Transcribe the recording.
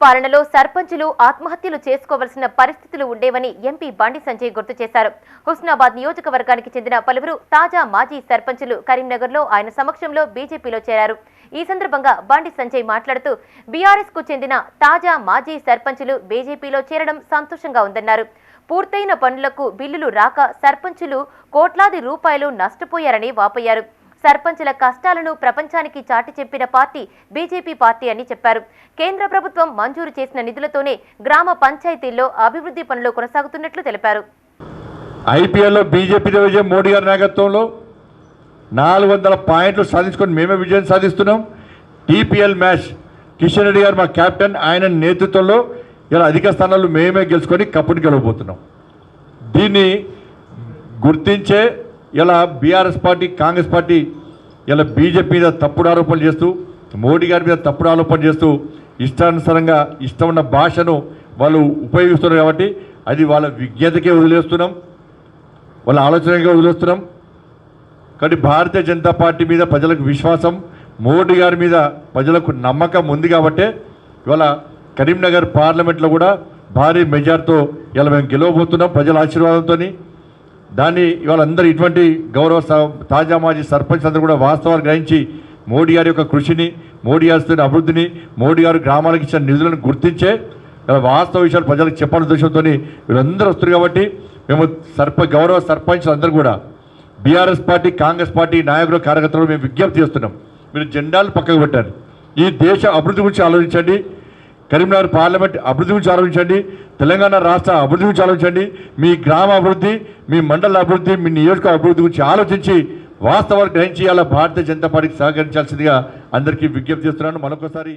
పాలనలో సర్పంచులు ఆత్మహత్యలు చేసుకోవలసిన పరిస్థితులు ఉండేవని ఎంపీ బండి సంజయ్ గుర్తు చేశారు. హుస్నాబాద్ నియోజకవర్గానికి చెందిన పలువురు తాజా మాజీ సర్పంచులు కరీంనగర్లో ఆయన సమక్షంలో బీజేపీలో చేరారు. ఈ సందర్భంగా బండి సంజయ్ మాట్లాడుతూ బీఆర్ఎస్కు చెందిన తాజా మాజీ సర్పంచులు బీజేపీలో చేరడం సంతోషంగా ఉందన్నారు. పూర్తయిన పనులకు బిల్లులు రాక సర్పంచులు కోట్లాది రూపాయలు నష్టపోయారని వాపోయారు. సర్పంచుల కష్టాలను ప్రపంచానికి చాటి చెప్పిన పార్టీ బీజేపీ పార్టీ అని చెప్పారు. కేంద్ర ప్రభుత్వం మంజూరు చేసిన నిధులతోనే గ్రామ పంచాయతీల్లో అభివృద్ధి పనులు కొనసాగుతున్నట్లు తెలిపారు. ఐపీఎల్లో బీజేపీ విజయం మోడీ గారి నాయకత్వంలో నాలుగు వందల పాయింట్లు సాధించుకొని మేమే విజయం సాధిస్తున్నాం. టీపీఎల్ మ్యాచ్ కిషన్ రెడ్డి గారు మా కెప్టెన్ ఆయన నేతృత్వంలో ఇలా అధిక స్థానాలు మేమే గెలుచుకొని కప్పుని గెలవబోతున్నాం. దీన్ని గుర్తించే ఇలా బీఆర్ఎస్ పార్టీ కాంగ్రెస్ పార్టీ ఇలా బీజేపీ మీద తప్పుడు ఆరోపణలు చేస్తూ మోడీ గారి మీద తప్పుడు ఆరోపణలు చేస్తూ ఇష్టానుసారంగా ఇష్టం ఉన్న భాషను వాళ్ళు ఉపయోగిస్తున్నారు కాబట్టి అది వాళ్ళ విజ్ఞతకే వదిలేస్తున్నాం వాళ్ళ ఆలోచనకే వదిలేస్తున్నాం. కాబట్టి భారతీయ జనతా పార్టీ మీద ప్రజలకు విశ్వాసం మోడీ గారి మీద ప్రజలకు నమ్మకం ఉంది కాబట్టే ఇవాళ కరీంనగర్ పార్లమెంట్లో కూడా భారీ మెజార్తో ఇలా మేము గెలవబోతున్నాం ప్రజల ఆశీర్వాదంతో దాన్ని ఇవాళ అందరూ ఇటువంటి గౌరవ స- తాజా మాజీ సర్పంచ్ అందరూ కూడా వాస్తవాలు గ్రహించి మోడీ గారి యొక్క కృషిని మోడీ గారి అభివృద్ధిని మోడీ గారు గ్రామాలకు ఇచ్చిన నిధులను గుర్తించే వాస్తవ విషయాలు ప్రజలకు చెప్పాలని ఉద్దేశంతో వీళ్ళందరూ వస్తారు కాబట్టి మేము సర్ప గౌరవ సర్పంచ్లు అందరూ కూడా బీఆర్ఎస్ పార్టీ కాంగ్రెస్ పార్టీ నాయకులు కార్యకర్తలు మేము విజ్ఞప్తి చేస్తున్నాం. మీరు జెండాలు పక్కకు పెట్టారు ఈ దేశ అభివృద్ధి గురించి ఆలోచించండి. కరీంనగర్ పార్లమెంట్ అభివృద్ధి గురించి ఆలోచించండి. తెలంగాణ రాష్ట్ర అభివృద్ధి గురించి ఆలోచించండి. మీ గ్రామ అభివృద్ధి మీ మండల అభివృద్ధి మీ నియోజక అభివృద్ధి గురించి ఆలోచించి వాస్తవాలు గ్రహించి అలా భారతీయ జనతా పార్టీకి సహకరించాల్సిందిగా అందరికీ విజ్ఞప్తి చేస్తున్నాను. మరొకసారి